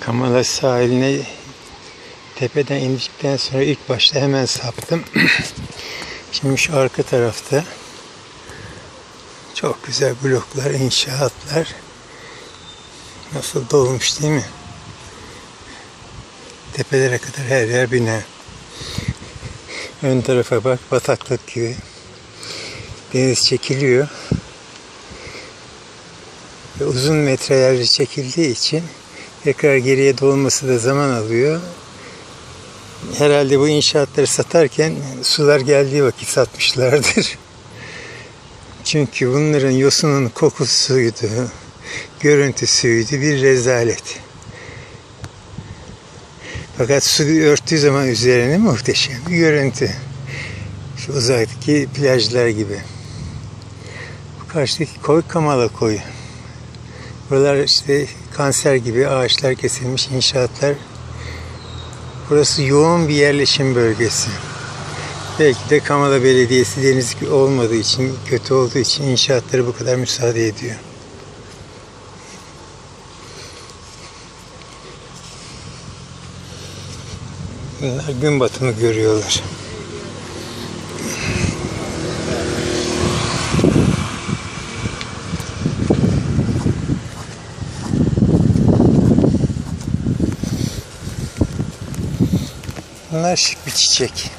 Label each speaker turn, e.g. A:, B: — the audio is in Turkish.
A: Kamala sahiline tepeden indikten sonra ilk başta hemen saptım. Şimdi şu arka tarafta çok güzel bloklar, inşaatlar. Nasıl dolmuş değil mi? Tepelere kadar her yer bina. Ön tarafa bak bataklık gibi. Deniz çekiliyor. Ve uzun metrelerce çekildiği için tekrar geriye dolması da zaman alıyor. Herhalde bu inşaatları satarken sular geldiği vakit satmışlardır. Çünkü bunların yosunun kokusuydu, görüntüsüydü bir rezalet. Fakat su örttüğü zaman üzerine muhteşem bir görüntü. Şu uzaktaki plajlar gibi. Bu karşıdaki koy Kamala koyu. Buralar işte kanser gibi ağaçlar kesilmiş inşaatlar. Burası yoğun bir yerleşim bölgesi. Belki de Kamala Belediyesi deniz olmadığı için, kötü olduğu için inşaatları bu kadar müsaade ediyor. Bunlar gün batımı görüyorlar. Bunlar şık bir çiçek.